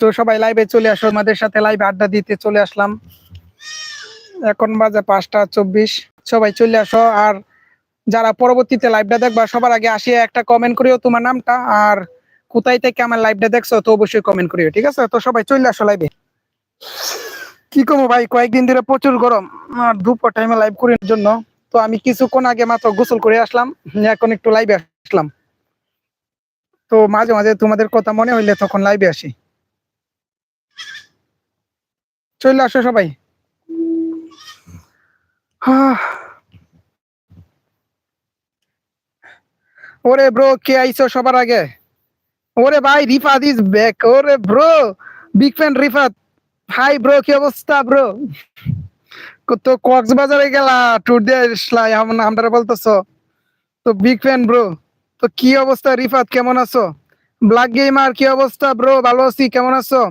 তো সবাই লাইভে চলে আসো, আমাদের সাথে লাইভে আড্ডা দিতে চলে আসলাম। এখন বাজে পাঁচটা চব্বিশ, সবাই চলে আসো। আর যারা পরবর্তীতে লাইভটা দেখবা, সবার আগে আসিয়া একটা কমেন্ট করিও তোমার নামটা, আর কোথায় থেকে আমার লাইভটা দেখছ, তো অবশ্যই কমেন্ট করিও, ঠিক আছে? তো সবাই চলে আসো লাইভে কি কমো ভাই, কয়েকদিন ধরে প্রচুর গরম, আর দুপুর টাইমে লাইভ করার জন্য। তো আমি কিছুক্ষণ আগে মাত্র গোসল করে আসলাম, এখন একটু লাইভে আসলাম। তো মাঝে মাঝে তোমাদের কথা মনে হইলে তখন লাইভে আসি। চলে আসো সবাই। ওরে ব্রো, কে আইছো সবার আগে? ওরে ভাই, রিফাত ইজ ব্যাক ওরে bro big fan Rifat. Hi bro, কি অবস্থা ব্রো? তো কক্সবাজারে গেলা ট্যুর দিয়ে আসলাই আম- আমরা বলতেছো। তো বিগ ফ্যান ব্রো, তো কি অবস্থা রিফাত, কেমন আছো? ব্ল্যাক গেমার কি অবস্থা ব্রো? ভালো আছি, কেমন আছো?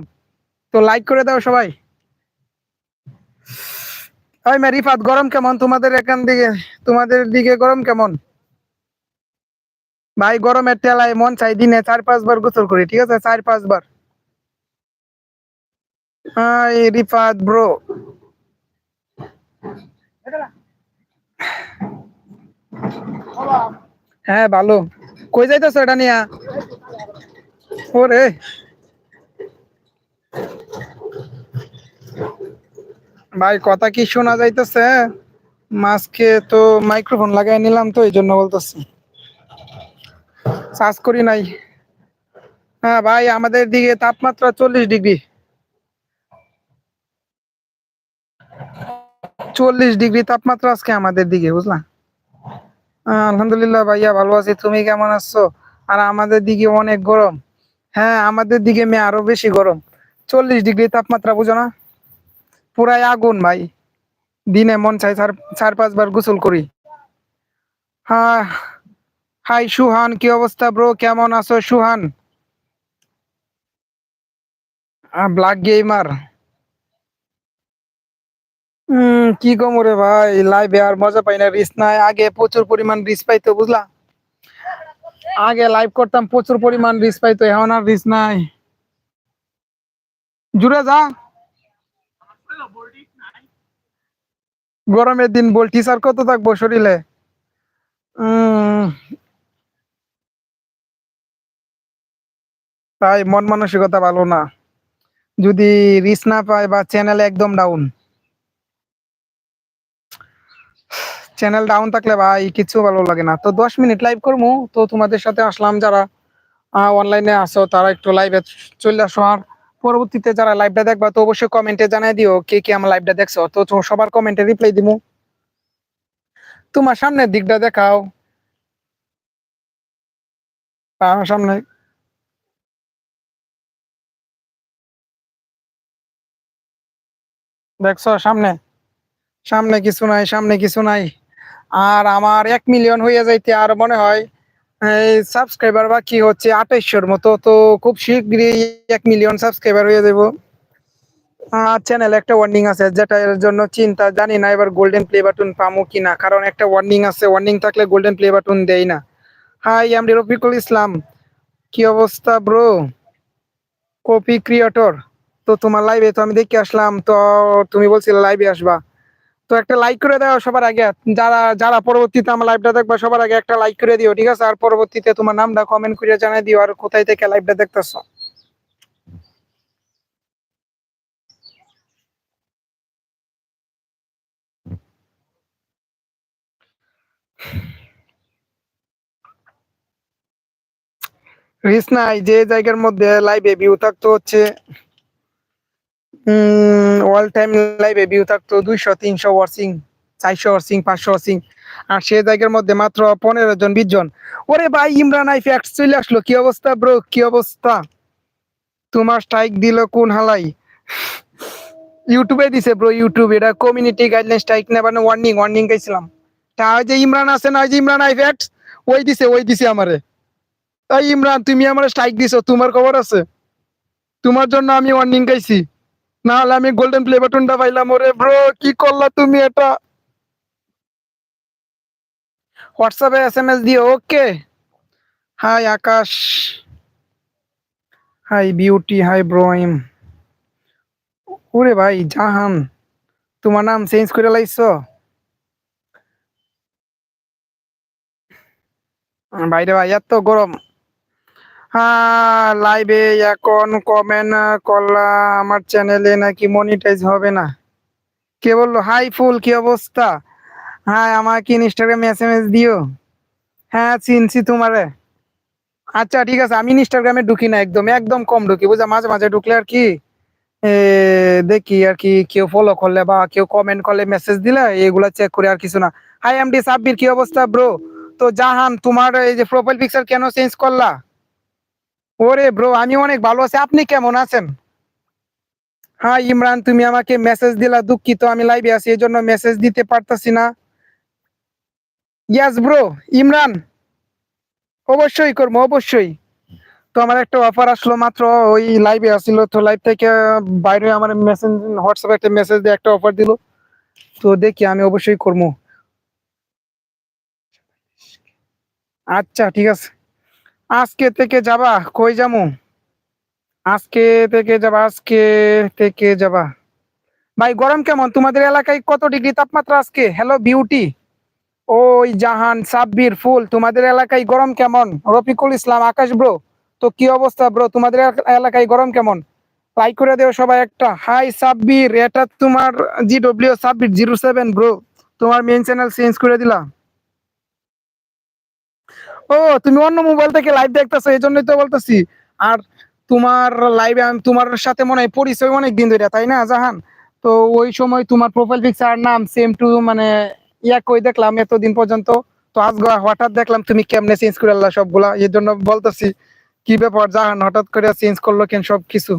তো লাইক করে দাও সবাই। ওই মেরিফাত গরম কেমন? তোমাদের এখান দিকে, তোমাদের দিকে গরম কেমন? ভাই, গরমের টেলায় মন চাই দিনে চার পাঁচবার গোসল করি, ঠিক আছে? চার পাঁচবার। হাই রিফাত ব্রো হ্যাঁ ভালো। কই যাইতেছো এটা নিয়া? ওরে। ভাই, কথা কি শোনা যাইতেছে? মাস্কে তো মাইক্রোফোন লাগাই নিলাম তো, এই জন্য বলতেছি। চার্জ করি নাই। হ্যাঁ ভাই, আমাদের দিকে তাপমাত্রা চল্লিশ ডিগ্রি। চল্লিশ ডিগ্রি তাপমাত্রা আজকে আমাদের দিকে, বুঝলা? আলহামদুলিল্লাহ ভাইয়া, ভালো আছি। তুমি কেমন আছো? আর আমাদের দিকে অনেক গরম। হ্যাঁ আমাদের দিকে মেয়ে আরও বেশি গরম। চল্লিশ ডিগ্রি তাপমাত্রা, বুঝো না? পুরাই আগুন, ভাই। দিনে মন চাই চার চার, পাঁচবার গোসল করি। হ্যাঁ হাই সুহান, কি অবস্থা ব্রো? কেমন আছো সুহান? ব্ল্যাক গেমার কি কম রে ভাই লাইভে আর মজা পাই না রিস নাই। আগে প্রচুর পরিমাণ রিস পাইতো, বুঝলা? আগে লাইভ করতাম, প্রচুর পরিমাণ রিস পাইতো, এখন আর রিস নাই। জুড়ে যা। গরমের দিন বল টিচার কত থাকব শরীরে? তাই মন মানসিকতা ভালো না। যদি রিচ না পায় বা চ্যানেল একদম ডাউন চ্যানেল ডাউন থাকলে ভাই কিছু ভালো লাগে না। তো দশ মিনিট লাইভ করব। তো তোমাদের সাথে আসলাম যারা অনলাইনে আসো তারা একটু লাইভে চলে আসো আর। পরবর্তীতে যারা লাইভটা দেখবা, তো অবশ্যই কমেন্টে জানাই দিও কে কে আমার লাইভটা দেখছ। তো সবার কমেন্টে রিপ্লাই দিমু। তোমার সামনের দিকটা দেখাও। সামনে। দেখছ, সামনে। সামনে কিছু নাই, সামনে কিছু নাই। আর আমার এক মিলিয়ন হয়ে যাইতে আর মনে হয় সাবস্ক্রাইবার বা কি হচ্ছে আঠাইশোর মতো, তো খুব শীঘ্রই এক মিলিয়ন সাবস্ক্রাইবার হয়ে যাব। চ্যানেল একটা ওয়ার্নিং আছে, যেটার জন্য চিন্তা জানি না এবার গোল্ডেন প্লে বাটন পামো কিনা, কারণ একটা ওয়ার্নিং আছে ওয়ার্নিং থাকলে গোল্ডেন প্লে বাটন দেয় না। হাই আমি রফিকুল ইসলাম কি অবস্থা ব্রো কপি ক্রিয়েটর তো তোমার লাইভে তো আমি দেখে আসলাম, তো তুমি বলছিলে লাইভে আসবা। তো একটা লাইক করে দাও সবার আগে। যারা যারা পরবর্তীতে আমার লাইভটা দেখবা, সবার আগে একটা লাইক করে দিও, ঠিক আছে? আর পরবর্তীতে তোমার নামটা কমেন্ট করে জানাই দিও, আর কোথায় থেকে লাইভটা দেখতেছো? রিস নাই, যে জায়গার মধ্যে লাইভে ভিউ থাকতো হচ্ছে অল টাইম লাইভে ভিউ থাকতো দুইশো, তিনশো ওয়াচিং চারশো ওয়াচিং পাঁচশো ওয়াচিং আর সে জায়গার মধ্যে মাত্র পনেরো জন, বিশ জন। ওরে ভাই, ইমরান আই ফ্যাক্টস চলে আসলো। কি অবস্থা ব্রো কি অবস্থা? তোমার স্ট্রাইক দিল কোন হালাই? ইউটিউবে দিছে ব্রো ইউটিউব। এটা কমিউনিটি গাইডলাইন স্ট্রাইক নেবানো ওয়ার্নিং ওয়ার্নিং গাইছিলাম। তা যে ইমরান আছে না যে ইমরান আই ফ্যাক্টস ওই দিছে ওই দিছে আমারে। এই ইমরান, তুমি আমার স্ট্রাইক দিছো, তোমার খবর আছে? তোমার জন্য আমি ওয়ার্নিং গাইছি। না হলে আমি গোল্ডেন প্লে বাটনটা পাইলাম, ওরে ব্রো কি করলা তুমি এটা? হোয়াটসঅ্যাপে এস এম এস দিও okay hi Akash. Hi Beauty hi ব্রোইম ওরে ভাই, জাহান, তোমার নাম চেঞ্জ করে লাইছো? বাইরে ভাই, এত গরম। লাইভে এখন কমেন্ট করলা, আমার চ্যানেলে নাকি মনিটাইজ হবে না। কে বলল হাই ফুল, কি অবস্থা? হ্যাঁ আমাকে ইনস্টাগ্রামে এস এম এস দিও। হ্যাঁ চিনছি তোমারে। আচ্ছা ঠিক আছে, আমি ইনস্টাগ্রামে ঢুকি না একদম একদম কম ঢুকি বুঝা মাঝে মাঝে ঢুকলে আর কি দেখি আর কি, কেউ ফলো করলে বা কেউ কমেন্ট করলে মেসেজ দিলে, এগুলা চেক করে আর কিছু না। হাই এমডি সাব্বির, কি অবস্থা ব্রো তো জাহান, তোমার এই যে প্রোফাইল পিকচার কেন চেঞ্জ করলা? ওরে ব্রো, আমি অনেক ভালো আছি। আপনি কেমন আছেন? হ্যাঁ ইমরান, তুমি আমাকে মেসেজ দিলা, দুঃখিত, আমি লাইভে আছি এই জন্য মেসেজ দিতে পারতাছি না। ইয়াস ব্রো ইমরান, অবশ্যই করব, অবশ্যই। তো আমার একটা অফার আসলো মাত্র, ওই লাইভে আসছিল তো লাইভ থেকে বাইরে আমার মেসেজ হোয়াটসঅ্যাপে একটা মেসেজ দিয়ে একটা অফার দিল। তো দেখি, আমি অবশ্যই করব। আচ্ছা ঠিক আছে। আজকে থেকে যাবা? কই যামু? আজকে থেকে যাবা, আজকে থেকে যাবা। ভাই, গরম কেমন? তোমাদের এলাকায় কত ডিগ্রি তাপমাত্রা আজকে? হ্যালো বিউটি ওই জাহান, সাব্বির, ফুল, তোমাদের এলাকায় গরম কেমন? রফিকুল ইসলাম, আকাশ ব্রো তো কি অবস্থা ব্রো তোমাদের এলাকায় গরম কেমন? লাইক করে দেও সবাই একটা। হাই সাব্বির, এটা তোমার G W Sabbir zero seven bro তোমার মেন চ্যানেল চেঞ্জ করে দিলা ও, তুমি অন্য মোবাইল থেকে লাইভ দেখতেছো এই জন্যই তো বলতেছি। আর তোমার লাইভে আমি, তোমার সাথে মনে হয় পরিচয় অনেক দিন ধরে, তাই না, জাহান? তো ওই সময় তোমার প্রোফাইল পিকচার নাম সেম টু মানে ইয়া কই দেখলাম এতদিন পর্যন্ত। তো আজ হঠাৎ দেখলাম তুমি কেমনে চেঞ্জ করে আল্লাহ সবগুলা এই জন্য বলতেছি, কি ব্যাপার জাহান, হঠাৎ করে চেঞ্জ করল কেন সব কিছু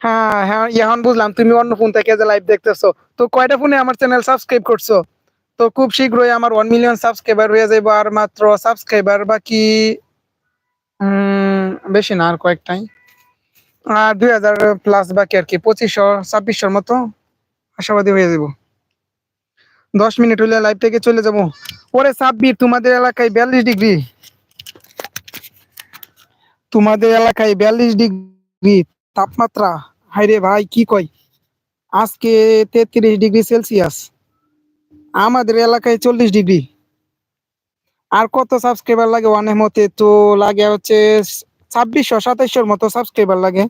হ্যাঁ হ্যাঁ এখন বুঝলাম, তুমি অন্য ফোন থেকে যে লাইভ দেখতেছো। তো কয়টা ফোনে আমার চ্যানেল সাবস্ক্রাইব করছ? তো খুব শীঘ্রই আমার ওয়ান মিলিয়ন সাবস্ক্রাইবার হয়ে যাবে আর মাত্র সাবস্ক্রাইবার বাকি বেশি না আর কয়েকটাই। আর দুই হাজার প্লাস বাকি আর কি, পঁচিশশো, ছাব্বিশশোর মতো আশাবাদী হয়ে যাব দশ মিনিট হলে লাইভ থেকে চলে যাব। ওরে সাব্বির, তোমাদের এলাকায় বিয়াল্লিশ ডিগ্রি। তোমাদের এলাকায় বিয়াল্লিশ ডিগ্রি তাপমাত্রা। হাইরে ভাই, কি কয়? আজকে তেত্রিশ ডিগ্রি সেলসিয়াস। আমাদের এলাকায় চল্লিশ ডিগ্রি। আর কত সাবস্ক্রাইবার লাগে? ওয়ানের মতে তো লাগে হচ্ছে ছাব্বিশশো, সাতাইশশোর মতো সাবস্ক্রাইবার লাগে।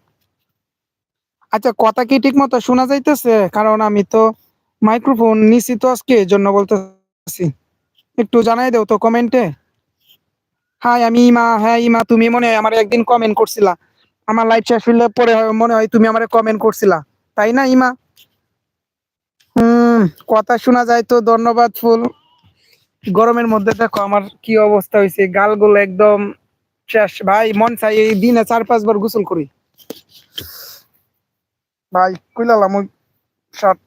আচ্ছা কথা কি ঠিক মতো শোনা যাইতেছে? কারণ আমি তো মাইক্রোফোন নিছি তো আজকে জন্য বলতেছি। একটু জানাই দেও তো কমেন্টে হাই আমি ইমা। হ্যাঁ ইমা, তুমি মনে হয় আমার একদিন কমেন্ট করছিলা। আমার লাইভ শেষ হলে পরে মনে হয় তুমি আমার কমেন্ট করছিলা। তাই না, ইমা? কথা শোনা যায় তো, ধন্যবাদ ফুল। গরমের মধ্যে দেখো আমার কি অবস্থা হয়েছে, গালগুলো একদম শেষ ভাই, মন চাই এই দিনে চার পাঁচবার গোসল করি। ভাই, কইলালাম ওই শার্ট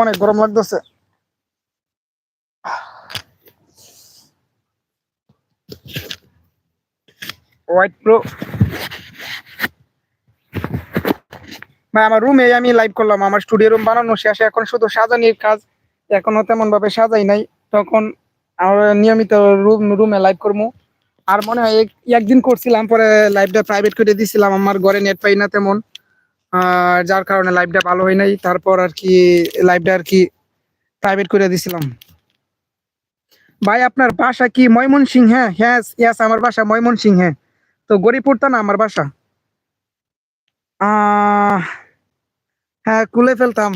অনেক গরম লাগতেছে। হোয়াইট প্রো ভাই, আমার রুমে আমি লাইভ করলাম, আমার স্টুডিও রুম বানানো শেষ, এখন শুধু সাজানির কাজ। এখনও তেমন ভাবে সাজাই নাই, তখন আমরা নিয়মিত রুম রুমে লাইভ করব আর মনে হয় একদিন করছিলাম, পরে লাইভটা প্রাইভেট করে দিছিলাম, আমার ঘরে নেট পাই না তেমন। আর যার কারণে লাইভটা ভালো হয় নাই, তারপর আর কি লাইভটা আর কি প্রাইভেট করে দিছিলাম। ভাই, আপনার বাসা কি ময়মনসিং হ্যাঁ হ্যাঁ ইয়াস আমার বাসা হ্যাঁ তো গরিপুর তা না, আমার বাসা? আহ হ্যাঁ খুলে ফেলতাম।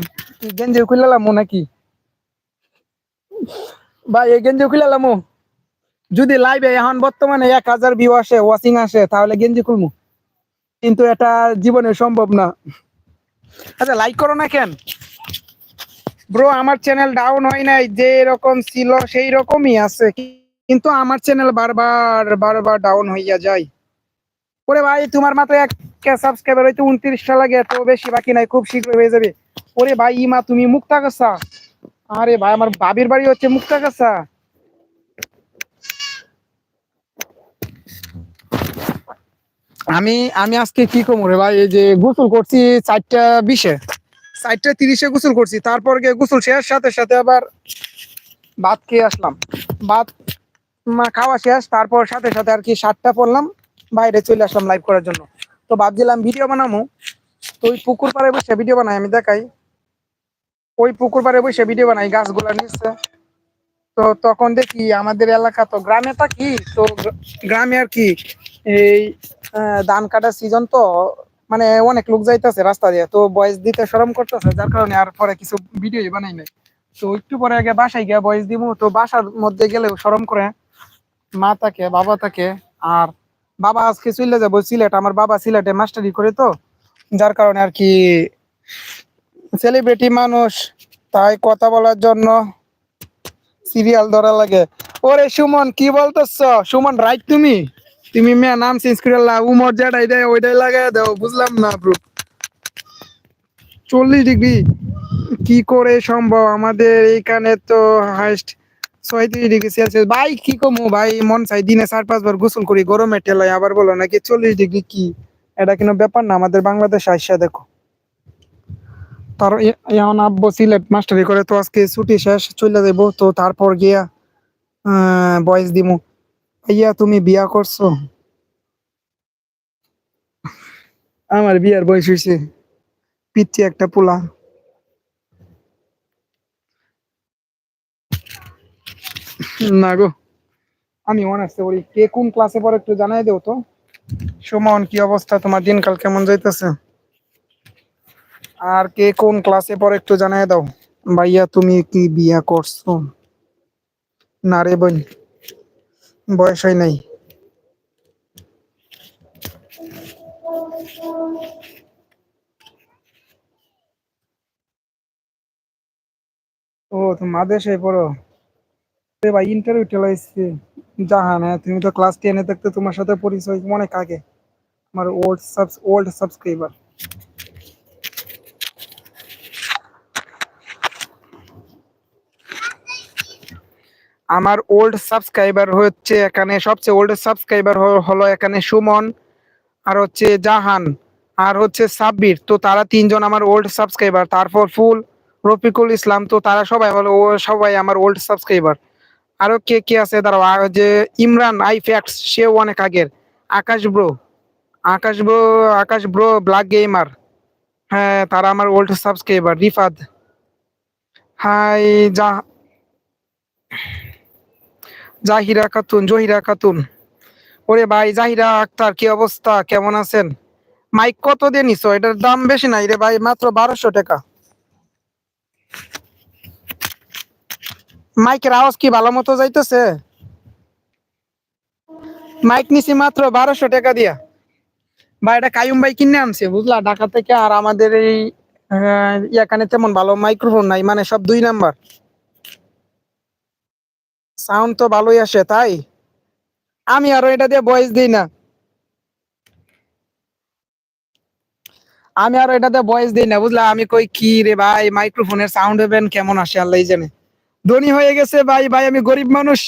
গেঞ্জি খুলালাম নাকি? ভাই, এই গেঞ্জি খুলালাম যদি লাইভে এখন বর্তমানে এক হাজার ভিউ আসে ওয়াচিং আসে, তাহলে গেঞ্জি খুলমু। কিন্তু এটা জীবনে সম্ভব না। আচ্ছা লাইক করো না কেন? ব্রো আমার চ্যানেল ডাউন হয় নাই, যে এরকম ছিল সেই রকমই আছে। কিন্তু আমার চ্যানেল বারবার বারবার ডাউন হইয়া যায়। ওরে ভাই, তোমার মাত্র এক সাবস্ক্রাইবার হইতে উনত্রিশটা লাগে, এত বেশি বাকি নাই, খুব শীঘ্র হয়ে যাবে। ওরে ভাই, ইমা, তুমি মুক্তা গাছা? আরে ভাই, আমার বাবির বাড়ি হচ্ছে মুক্তা গাছা। আমি আমি আজকে কি করব রে ভাই, এই যে গোসল করছি চারটা বিশে। চারটা তিরিশে গোসল করছি, তারপর গিয়ে গোসল শেষ, সাথে সাথে আবার ভাত খেয়ে আসলাম। ভাত খাওয়া শেষ, তারপর সাথে সাথে আর কি সাতটা পড়লাম, বাইরে চলে আসলাম লাইভ করার জন্য। তো ভাবছিলাম ভিডিও বানামু। তো ওই পুকুর পাড়ে বসে ভিডিও বানাই, আমি দেখাই। ওই পুকুর পাড়ে বসে ভিডিও বানাই, গাছগুলা নিচ্ছে তো তখন দেখি আমাদের এলাকা তো গ্রামে থাকি তো গ্রামে আর কি এই ধান কাটার সিজন তো মানে অনেক লোক যাইতেছে রাস্তা দিয়ে। তো বয়স দিতে সরম করতেছে, যার কারণে আর পরে কিছু ভিডিও বানাই নাই। তো একটু পরে আগে বাসায় গিয়ে বয়স দিব তো বাসার মধ্যে গেলেও সরম করে মা থাকে বাবা থাকে আর বাবা আজকে চলে যাব সিলেট, আমার বাবা সিলেটে মাস্টারি করে তো। যার কারণে আর কি সেলিব্রিটি মানুষ, তাই কথা বলার জন্য সিরিয়াল ধরা লাগে। ওরে সুমন, কি বলতেছ? সুমন রাইট তুমি? তুমি মেয়ে, নাম চেঞ্জ করে উমর যেটাই দেয়, ওইটাই লাগাই দাও, বুঝলাম না ব্রো চল্লিশ ডিগ্রি, কি করে সম্ভব? আমাদের এইখানে তো হাইস্ট ছয়ত্রিশ ডিগ্রি সেলসিয়াস। ভাই, কি কমু ভাই? মন চাই দিনে চার পাঁচবার গোসল করি, গরমে টেলায় আবার বলো নাকি চল্লিশ ডিগ্রি কি? এটা কোনো ব্যাপার না, আমাদের বাংলাদেশ আইসা দেখো। তার এখন আব্বু সিলেট মাস্টারি করে, তো আজকে ছুটি শেষ চলে যাব তো তারপর গিয়া বয়স দিমু। ভাইয়া, তুমি বিয়া করছ? আমার বিয়ার বয়স হয়েছে পিচ্ছি একটা পোলা। না গো। আমি অনার্সে পড়ি কে কোন ক্লাসে পড়ে একটু জানাই দেও তো। সুমন, কি অবস্থা তোমার? দিনকাল কেমন যাইতেছে? আর কে কোন ক্লাসে পড়ে একটু জানাই দাও। ভাইয়া, তুমি কি বিয়া করছ? না রে বোন, বয়স হয় নাই। ও, তুমি মাদেশে পড়ো? ভাই ইন্টারভিউ টেলাইছে জাহান হ্যাঁ তুমি তো ক্লাস টেনে থাকতে তোমার সাথে পরিচয় অনেক আগে। আমার ওল্ড সাবস ওল্ড সাবস্ক্রাইবার আমার ওল্ড সাবস্ক্রাইবার হচ্ছে এখানে, সবচেয়ে ওল্ড সাবস্ক্রাইবার হলো এখানে সুমন, আর হচ্ছে জাহান, আর হচ্ছে সাব্বির। তো তারা তিনজন আমার ওল্ড সাবস্ক্রাইবার তারপর ফুল, রফিকুল ইসলাম, তো তারা সবাই ও সবাই আমার ওল্ড সাবস্ক্রাইবার আরও কে কে আছে? দাঁড়াও যে ইমরান আই ফ্যাক্টস সেও অনেক আগের। Akash bro Akash bro Akash bro, black gamer হ্যাঁ তারা আমার ওল্ড সাবস্ক্রাইবার রিফাদ হাই যা জাহিরা খাতুন, জহিরা খাতুন। ওরে ভাই, জাহিরা আক্তার, কি অবস্থা? কেমন আছেন? মাইক কত দিয়ে নিছো? এটার দাম বেশি নাই রে ভাই, মাত্র বারোশো টাকা। মাইকের আওয়াজ কি ভালো মতো যাইতেছে? মাইক নিছি মাত্র বারোশো টাকা দিয়া। ভাই, এটা কায়ুম ভাই কিনে আনছে, বুঝলা? ঢাকা থেকে আর আমাদের এই এখানে তেমন ভালো মাইক্রোফোন নাই মানে সব দুই নাম্বার। সাউন্ড তো ভালোই আসে, তাই? আমি আরও এটা দিয়ে ভয়েস দিই না। আমি আরও এটাতে ভয়েস দিই না, বুঝলা? আমি কই, কি রে ভাই, মাইক্রোফোনের সাউন্ড হবেন কেমন আসে, আল্লাহ জানে। ধনী হয়ে গেছে, ভাই ভাই, আমি গরিব মানুষ।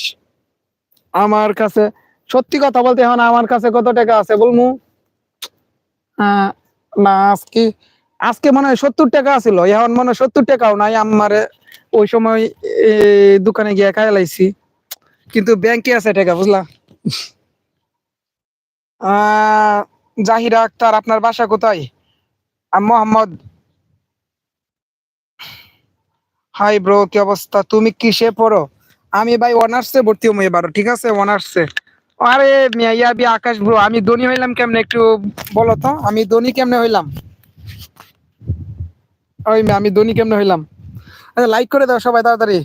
আমার কাছে, সত্যি কথা বলতে এখন আমার কাছে কত টাকা আছে বলমু? না, আজকে আজকে মনে হয় সত্তর টাকা আছিল, এখন মনে হয় সত্তর টাকাও নাই আমার ওই সময় দোকানে গিয়ে খাই লাইছি। কিন্তু ব্যাংকে আছে টাকা, বুঝলা? আহ, জাহিরা আক্তার, আপনার বাসা কোথায়? মোহাম্মদ হাই ব্রো, কি অবস্থা? তুমি কিসে পড়ো? আমি ভাই অনার্সে ভর্তি হব এবার ঠিক আছে? অনার্সে। আরে মিয়া বি আকাশ ব্রো, আমি ধনী হইলাম কেমনে একটু বলো তো? আমি ধনী কেমনে হইলাম? ওই আমি ধনী কেমনে হইলাম? আচ্ছা লাইক করে দাও সবাই তাড়াতাড়ি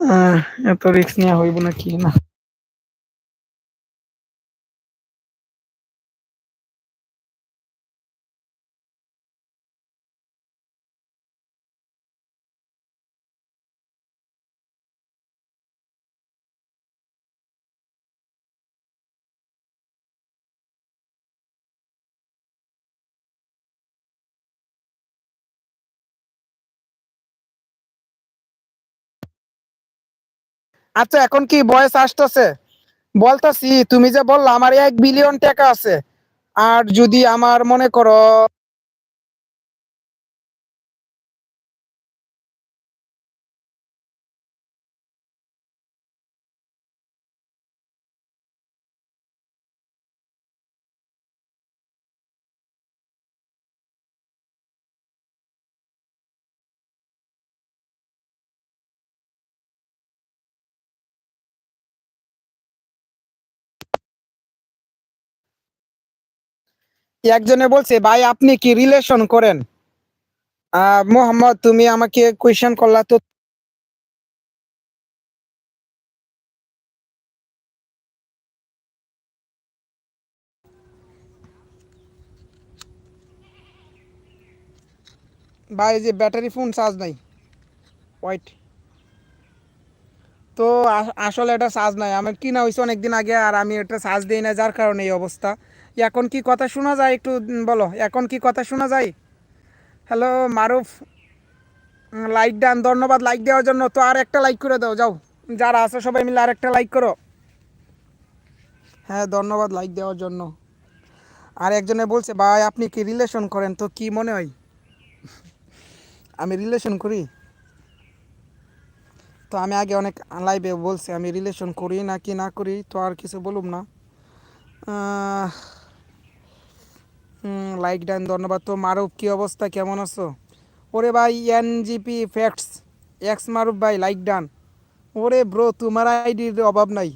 আহ, এত রিস্ক নেওয়া হইব না কি না। আচ্ছা এখন কি বয়স আসতেছে? বলতাছি, তুমি যে বললা, আমার এক বিলিয়ন টাকা আছে। আর যদি আমার মনে করো একজনে বলছে, ভাই, আপনি কি রিলেশন করেন? মোহাম্মদ, তুমি আমাকে কোয়েশ্চেন করলা তো ভাই যে ব্যাটারি ফোন চার্জ নাই। ওয়াইট তো আসলে এটা চার্জ নাই। আমার কিনা হয়েছে অনেকদিন আগে আর আমি এটা চার্জ দিই না যার কারণে এই অবস্থা। এখন কি কথা শোনা যায় একটু বলো, এখন কি কথা শোনা যায়? হ্যালো মারুফ। লাইক ডান ধন্যবাদ লাইক দেওয়ার জন্য। তো আর একটা লাইক করে দাও, যাও। যারা আছে সবাই মিলে আর একটা লাইক করো। হ্যাঁ ধন্যবাদ লাইক দেওয়ার জন্য। আর একজনে বলছে, ভাই, আপনি কি রিলেশন করেন? তো কি মনে হয়? আমি রিলেশন করি? তো আমি আগে অনেক লাইভে বলছি, আমি রিলেশন করি না কি না করি, তো আর কিছু বলুম না। লাইক ডান, ধন্যবাদ। তো মারুফ, কি অবস্থা? কেমন আছো? ওরে ভাই, এনজিপি, ফ্যাক্টস, এক্স মারুফ ভাই, লাইক ডান। ওরে ব্রো, তোমার আইডির অভাব নাই।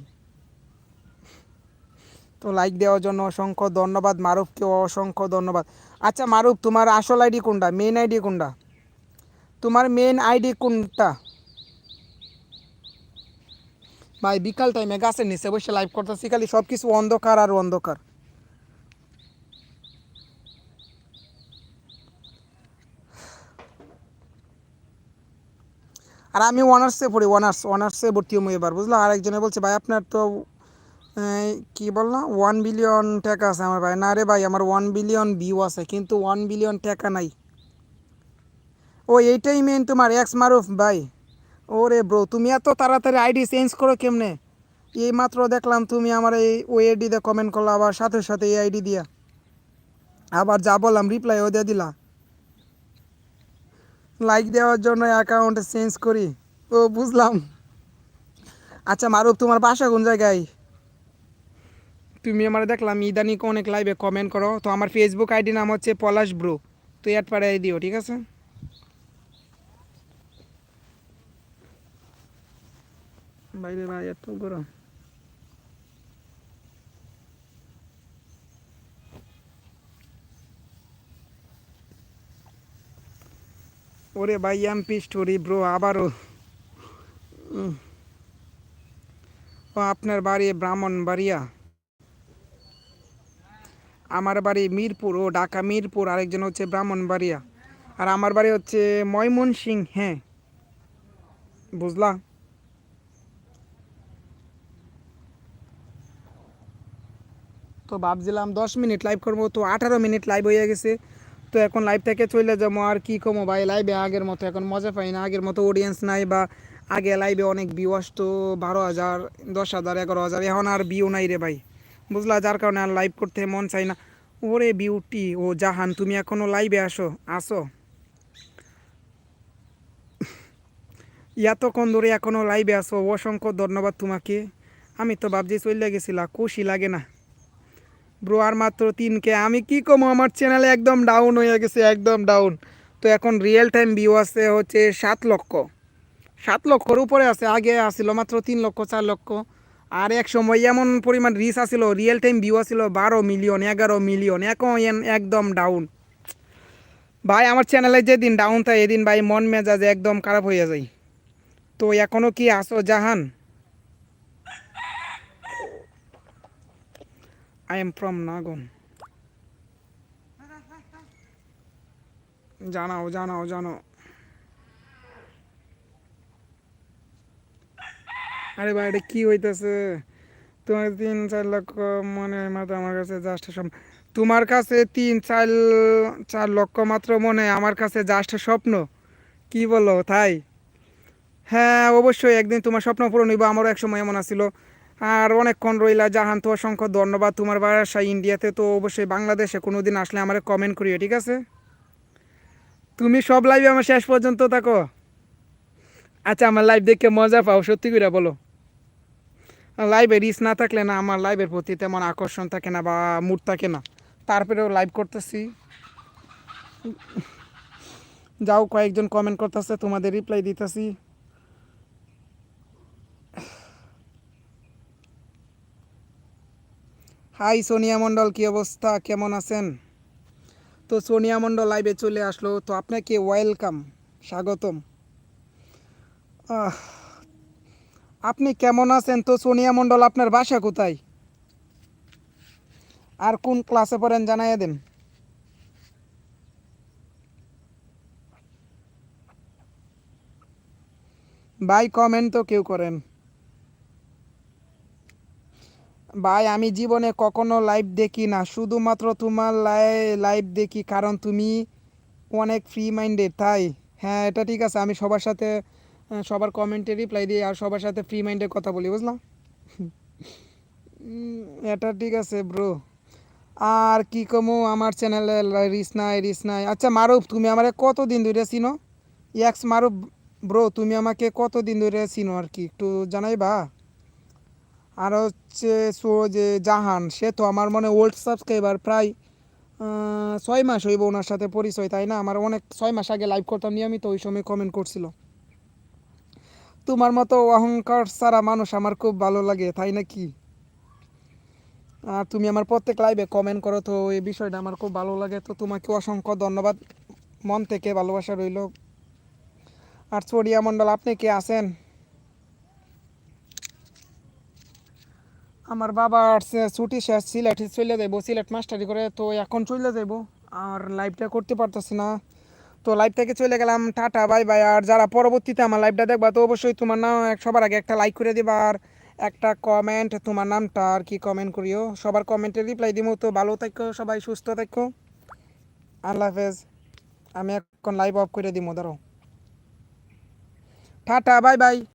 তো লাইক দেওয়ার জন্য অসংখ্য ধন্যবাদ, মারুফকে অসংখ্য ধন্যবাদ। আচ্ছা মারুফ, তোমার আসল আইডি কোনটা? মেন আইডি কোনটা? তোমার মেন আইডি কোনটা? ভাই, বিকাল টাইমে গাছের নিচে বসে লাইভ করতেছি, খালি সব কিছু অন্ধকার আর অন্ধকার। আর আমি অনার্সে পড়ি অনার্স অনার্সে ভর্তি হব এবার, বুঝলো? আর একজনে বলছে, ভাই, আপনার তো কি বলল ওয়ান বিলিয়ন টাকা আছে আমার ভাই। না রে ভাই, আমার ওয়ান বিলিয়ন ভিউ আছে, কিন্তু ওয়ান বিলিয়ন টাকা নাই। ও, এইটাই মেন তোমার এক্স মারুফ ভাই। ওরে ব্রো তুমি এত তাড়াতাড়ি আইডি চেঞ্জ করো কেমনে? এই মাত্র দেখলাম তুমি আমার এই ওই আইডিতে কমেন্ট করল, আবার সাথে সাথে এই আইডি দিয়া। আবার যা বললাম রিপ্লাই ও দিয়ে দিলা। লাইক দেওয়ার জন্য অ্যাকাউন্ট চেঞ্জ করি। ও, বুঝলাম। আচ্ছা মারুফ, তোমার বাসা কোন জায়গায়? তুমি আমার দেখলাম ইদানিক অনেক লাইভে কমেন্ট করো। তো আমার ফেসবুক আইডি নাম হচ্ছে পলাশ ব্রো। তো অ্যাড পাঠিয়ে দিও, ঠিক আছে? বাইরে ভাই, এত গরম। ওরে ভাই এমপি স্টোরি ব্রো আবারও। ও, আপনার বাড়ি ব্রাহ্মণ ব্রাহ্মণবাড়িয়া। আমার বাড়ি মিরপুর, ও, ঢাকা মিরপুর, আরেকজন হচ্ছে ব্রাহ্মণ ব্রাহ্মণবাড়িয়া। আর আমার বাড়ি হচ্ছে ময়মনসিং হ্যাঁ। বুঝলা? তো ভাবছিলাম দশ মিনিট লাইভ করব, তো আঠারো মিনিট লাইভ হয়ে গেছে। তো এখন লাইভ থেকে চলে যাব, আর কি কমো ভাই? লাইভে আগের মতো এখন মজা পাই না। আগের মতো অডিয়েন্স নাই বা আগে লাইভে অনেক ভিউ আসতো, বারো হাজার, দশ হাজার, এগারো হাজার। এখন আর ভিউ নাই রে ভাই। বুঝলা? যার কারণে আর লাইভ করতে মন চাই না। ওরে বিউটি ও জাহান, তুমি এখনও লাইভে আসো আসো। এতক্ষণ ধরে এখনও লাইভে আসো, অসংখ্য ধন্যবাদ তোমাকে। আমি তো ভাবছি চলে গেছিলা, খুশি লাগে না। ব্রো আর মাত্র তিন কে আমি কি কমো? আমার চ্যানেলে একদম ডাউন হয়ে গেছে, একদম ডাউন তো এখন রিয়েল টাইম ভিউ আছে হচ্ছে সাত লক্ষ। সাত লক্ষর উপরে আছে, আগে আসছিল মাত্র তিন লক্ষ, চার লক্ষ। আর এক সময় এমন পরিমাণ রিচ আসছিল রিয়েল টাইম ভিউ আসছিল বারো মিলিয়ন এগারো মিলিয়ন এখন একদম ডাউন ভাই, আমার চ্যানেলে যেদিন ডাউন থাকে, এদিন ভাই মন মেজাজ একদম খারাপ হয়ে যায়। তো এখনও কি আসো জাহান? আই এম ফ্রম নাগন জানাও জানাও জানো আরে ভাই, এটা কি হইতেছে? তোমার তিন চার লক্ষ মনে মাত্র আমার কাছে জাস্ট তোমার কাছে তিন চার চার লক্ষ মাত্র মনে আমার কাছে জাস্ট স্বপ্ন। কি বলো, তাই? হ্যাঁ অবশ্যই একদিন তোমার স্বপ্ন পূরণ হইব। আমারও এক সময় এমন আসছিল আর অনেকক্ষণ রইলা। জাহান তো অসংখ্য ধন্যবাদ তোমার বাসা ইন্ডিয়াতে। তো অবশ্যই বাংলাদেশে কোনো দিন আসলে আমার কমেন্ট করিও, ঠিক আছে? তুমি সব লাইভে আমার শেষ পর্যন্ত থাকো। আচ্ছা আমার লাইভ দেখে মজা পাও, সত্যি করে বলো। লাইভে রিস না থাকলে না আমার লাইভের প্রতি তেমন আকর্ষণ থাকে না বা মুড থাকে না। তারপরেও লাইভ করতেছি। যাও, কয়েকজন কমেন্ট করতেছে, তোমাদের রিপ্লাই দিতেছি। হাই, সোনিয়া মণ্ডল, কি অবস্থা? কেমন আছেন? তো সোনিয়া মণ্ডল লাইভে চলে আসলো। তো আপনাকে ওয়েলকাম স্বাগতম। আপনি কেমন আছেন? তো সোনিয়া মণ্ডল, আপনার বাসা কোথায়? আর কোন ক্লাসে পড়েন জানাইয়া দেন। ভাই কমেন্ট তো কেউ করেন। ভাই, আমি জীবনে কখনো লাইভ দেখি না। শুধুমাত্র তোমার লাইভ দেখি, কারণ তুমি অনেক ফ্রি মাইন্ডেড তাই? হ্যাঁ এটা ঠিক আছে। আমি সবার সাথে সবার কমেন্টে রিপ্লাই দিই আর সবার সাথে ফ্রি মাইন্ডে কথা বলি, বুঝলাম? এটা ঠিক আছে ব্রো আর কি কমু, আমার চ্যানেলে রিস নাই রিস নাই। আচ্ছা মারুফ, তুমি আমারে কতদিন ধরে চিনো? এক্স মারুফ ব্রো তুমি আমাকে কতদিন ধরে চিনো আর কি? একটু জানাইবা? আর হচ্ছে সো যে জাহান, সে তো আমার মনে ওল্ড সাবস্ক্রাইবার প্রায় ছয় মাস হইব ওনার সাথে পরিচয়, তাই না? আমার অনেক, ছয় মাস আগে লাইভ করতাম, নিয়মিত ওই সময় কমেন্ট করছিল। তোমার মতো অহংকার সারা মানুষ আমার খুব ভালো লাগে, তাই না কি আর তুমি আমার প্রত্যেক লাইভে কমেন্ট করো, তো এই বিষয়টা আমার খুব ভালো লাগে, তো তোমাকে অসংখ্য ধন্যবাদ। মন থেকে ভালোবাসা রইল। আর চড়িয়া মণ্ডল, আপনি কে আছেন? আমার বাবা আসছে, ছুটি শেষ, সিলেট চলে যাইবো, সিলেট মাস্টারি করে, তো এখন চলে যাইবো। আর লাইভটা করতে পারতেছি না। তো লাইভ থেকে চলে গেলাম, টাটা বাই বাই আর যারা পরবর্তীতে আমার লাইভটা দেখবা, তো অবশ্যই তোমার নাম, এক- সবার আগে একটা লাইক করে দিবা। আর একটা কমেন্ট তোমার নামটা আর কি কমেন্ট করিও। সবার কমেন্টে রিপ্লাই দিব তো ভালো থাকো, সবাই সুস্থ থাকো। আল্লাহ হাফেজ। আমি এখন লাইভ অফ করে দিব ধরো। Tata bye bye